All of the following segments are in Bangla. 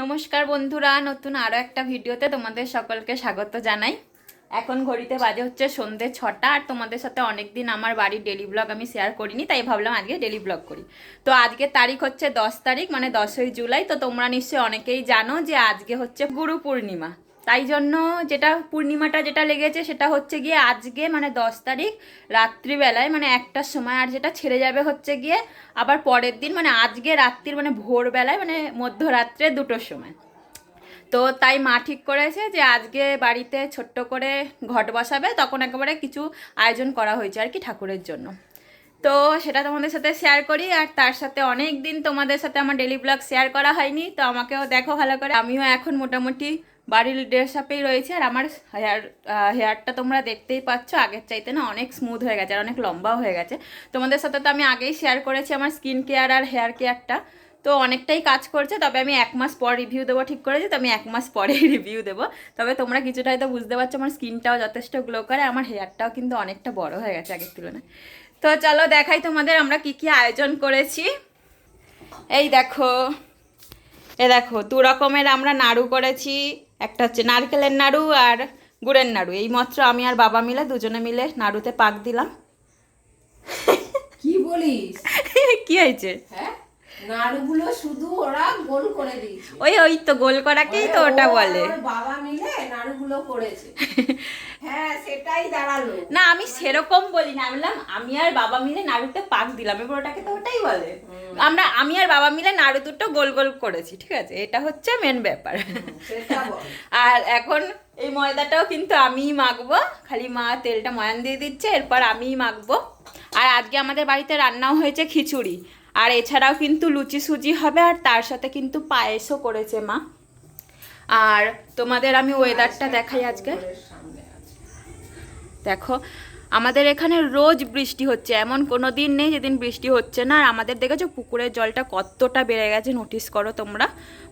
নমস্কার বন্ধুরা, নতুন আরও একটা ভিডিওতে তোমাদের সকলকে স্বাগত জানাই। এখন ঘড়িতে বাজে হচ্ছে সন্ধে ছটা, আর তোমাদের সাথে অনেক দিন আমার বাড়ির ডেলি ব্লগ আমি শেয়ার করিনি, তাই ভাবলাম আজকে ডেলি ব্লগ করি। তো আজকে তারিখ হচ্ছে দশ তারিখ মানে দশই জুলাই, তো তোমরা নিশ্চয়ই অনেকেই জানো যে আজকে হচ্ছে গুরু পূর্ণিমা। তাই জন্য যেটা পূর্ণিমাটা যেটা লেগেছে সেটা হচ্ছে গিয়ে আজকে মানে দশ তারিখ রাত্রিবেলায় মানে একটার সময় আর যেটা ছেড়ে যাবে হচ্ছে গিয়ে আবার পরের দিন মানে আজকে রাত্রির মানে ভোরবেলায় মানে মধ্যরাত্রে দুটোর সময়। তো তাই মা ঠিক করেছে যে আজকে বাড়িতে ছোট্ট করে ঘট বসাবে, তখন একেবারে কিছু আয়োজন করা হয়েছে আর কি ঠাকুরের জন্য। তো সেটা তোমাদের সাথে শেয়ার করি আর তার সাথে অনেক দিন তোমাদের সাথে আমার ডেলি ব্লগ শেয়ার করা হয়নি, তো আমাকেও দেখো ভালো করে। আমিও এখন মোটামুটি বাড়ির ড্রেস আপেই রয়েছে আর আমার হেয়ার হেয়ারটা তোমরা দেখতেই পাচ্ছ। আগের চাইতে না অনেক স্মুথ হয়ে গেছে আর অনেক লম্বাও হয়ে গেছে। তোমাদের সাথে তো আমি আগেই শেয়ার করেছি আমার স্কিন কেয়ার আর হেয়ার কেয়ারটা তো অনেকটাই কাজ করছে, তবে আমি এক মাস পর রিভিউ দেবো, ঠিক করেছি? তো আমি এক মাস পরেই রিভিউ দেবো। তবে তোমরা কিছুটা হয়তো বুঝতে পারছ, আমার স্কিনটাও যথেষ্ট গ্লো করে, আমার হেয়ারটাও কিন্তু অনেকটা বড় হয়ে গেছে আগের তুলনায়। তো চলো দেখাই তোমাদের আমরা কি কি আয়োজন করেছি। এই দেখো, এ দেখো, দু রকমের আমরা নাড়ু করেছি একটা হচ্ছে নারকেলের নাড়ু আর গুড়ের নাড়ু। এই মাত্র আমি আর বাবা মিলে দুজনে মিলে নাড়ুতে পাক দিলাম। কি বলিস? কি হয়েছে? হ্যাঁ? নাড়ুগুলো শুধু ওরা গোল করে দিয়েছে। ওই ওই তো গোল করাকেই তো ওটা বলে। বাবা মিলে নাড়ুগুলো করেছে। হ্যাঁ সেটাই দাঁড়াল। না আমি সেরকম বলি না। বললাম আমি আর বাবা মিলে নাড়ুতে পাক দিলাম। এবার ওটাকে তো ওটাই বলে। আমরা আমি আর বাবা মিলে নাড়ু দুটো গোল গোল করেছি ঠিক আছে? এটা হচ্ছে মেন ব্যাপার। আর এখন এই ময়দাটাও কিন্তু আমিই মাখবো। খালি মা তেলটা ময়ান দিয়ে দিচ্ছে এরপর আমিই মাখবো। আর আজকে আমাদের বাড়িতে রান্নাও হয়েছে খিচুড়ি। আর এছাড়াও কিন্তু লুচি সুজি হবে আর তার সাথে কিন্তু পায়েসও করেছে মা। আর তোমাদের আমি ওয়েদারটা দেখাই আজকে। দেখো আমাদের এখানে রোজ বৃষ্টি হচ্ছে এমন কোনো দিন নেই যেদিন বৃষ্টি হচ্ছে না। আর আমাদের দেখেছ পুকুরের জলটা কতটা বেড়ে গেছে নোটিস করো তোমরা।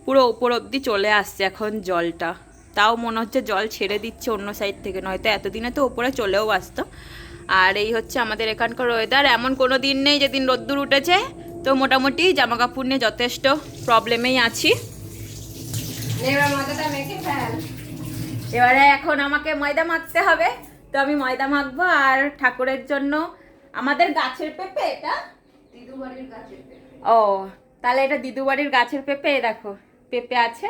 পুরো ওপর অবধি চলে আসছে এখন জলটা। তাও মনে হচ্ছে জল ছেড়ে দিচ্ছে অন্য সাইড থেকে নয়তো এতদিনে তো ওপরে চলেও আসতো। আর এই হচ্ছে আমাদের এখানকার ওয়েদার এমন কোনো দিন নেই যেদিন রোদ্দুর উঠেছে তো মোটামুটি জামা কাপড় নিয়ে যথেষ্ট প্রবলেমেই আছি। এবার এখন আমাকে ময়দা মাখতে হবে। তো আমি ময়দা মাখবো আর ঠাকুরের জন্য আমাদের গাছের পেঁপে এটা? দিদু ও তাহলে এটা দিদু বাড়ির গাছের পেঁপে? দেখো পেঁপে আছে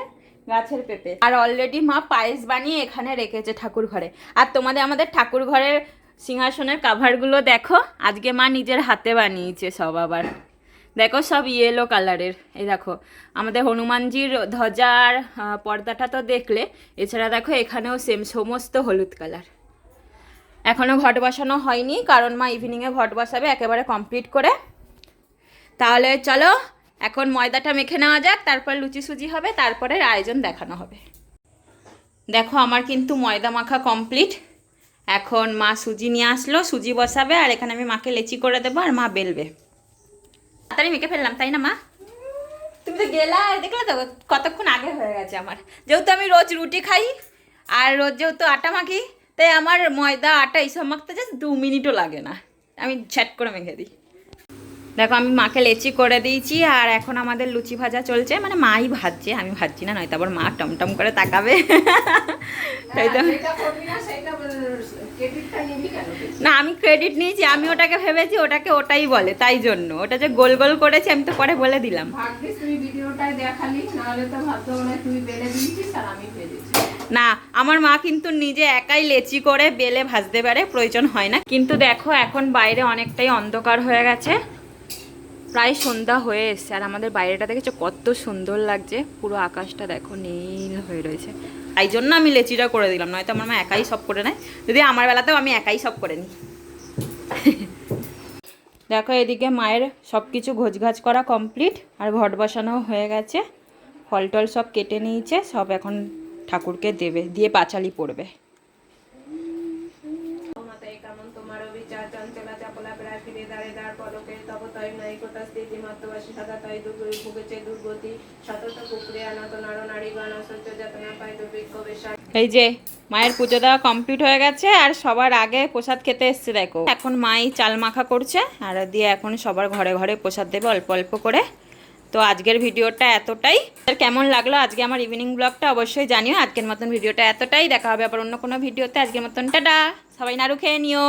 গাছের পেঁপে। আর অলরেডি মা পায়েস বানিয়ে এখানে রেখেছে ঠাকুর ঘরে। আর তোমাদের আমাদের ঠাকুর ঘরের সিংহাসনের কাভারগুলো দেখো। আজকে মা নিজের হাতে বানিয়েছে সব আবার। দেখো, সব ইয়েলো কালারের এই দেখো, আমাদের হনুমানজির ধ্বজার পর্দাটা তো দেখলে। এছাড়া দেখো, এখানেও সেম সমস্ত হলুদ কালার এখনও ঘট বসানো হয়নি, কারণ মা ইভিনিংয়ে ঘট বসাবে একেবারে কমপ্লিট করে। তাহলে চলো, এখন ময়দাটা মেখে নেওয়া যাক, তারপর লুচি সুজি হবে, তারপরে আয়োজন দেখানো হবে। দেখো, আমার কিন্তু ময়দা মাখা কমপ্লিট এখন মা সুজি নিয়ে আসলো, সুজি বসাবে, আর এখানে আমি মাকে লেচি করে দেবো, আর মা বেলবে। তাড়াতাড়ি মেখে ফেললাম তাই না মা? তুমি তো গেলা আর দেখলে তো কতক্ষণ আগে হয়ে গেছে আমার। যেহেতু আমি রোজ রুটি খাই আর রোজ যেহেতু আটা মাখি তাই আমার ময়দা আটা এইসব মাখতে জাস্ট দু মিনিটও লাগে না। আমি ঝ্যাট করে মেখে দিই। দেখো আমি মাকে লেচি করে দিয়েছি আর এখন আমাদের লুচি ভাজা চলছে। মানে মাই ভাজছে আমি ভাজছি না নয়তো আবার মা টমটম করে তাকাবে। তাই তো না আমি ক্রেডিট নিয়েছি আমি ওটাকে ভেবেছি ওটাকে ওটাই বলে তাই জন্য। ওটা যে গোল গোল করেছি আমি তো পরে বলে দিলাম। না আমার মা কিন্তু নিজে একাই লেচি করে বেলে ভাজতে পারে প্রয়োজন হয় না। কিন্তু দেখো এখন বাইরে অনেকটাই অন্ধকার হয়ে গেছে। প্রায় সন্ধ্যা হয়ে এসছে আর আমাদের বাইরেটা দেখেছ কত সুন্দর লাগছে পুরো আকাশটা দেখো নীল হয়ে রয়েছে। তাই জন্য আমি লেচিটা করে দিলাম, নয়তো আমার মা একাই সব করে নেয়। যদি আমার বেলাতেও আমি একাই সব করে নিই। দেখো এদিকে মায়ের সব কিছু ঘোজঘাজ করা কমপ্লিট, আর ঘট বসানো হয়ে গেছে। ফল টল সব কেটে নিয়েছে, সব এখন ঠাকুরকে দেবে, দিয়ে পাঁচালি পড়বে। তয় স্থিতি মাত্রবাসী ভুগেছে দুর্গতি। আনত নর যাতনা পায় দুর্ভিক্ষ বেশা এই যে, মায়ের পুজো দেওয়া কমপ্লিট হয়ে গেছে আর সবার আগে প্রসাদ খেতে এসছে, দেখো। এখন মাই চাল মাখা করছে আর দিয়ে এখন সবার ঘরে ঘরে প্রসাদ দেবে অল্প অল্প করে। তো আজকের ভিডিওটা এতটাই। আর কেমন লাগল আজকে আমার ইভিনিং ব্লগটা অবশ্যই জানিও। আজকের মতন ভিডিওটা এতটাই। দেখা হবে আবার অন্য কোনো ভিডিওতে। আজকের মতন, টাটা! সবাই নাড়ু খেয়ে নিও।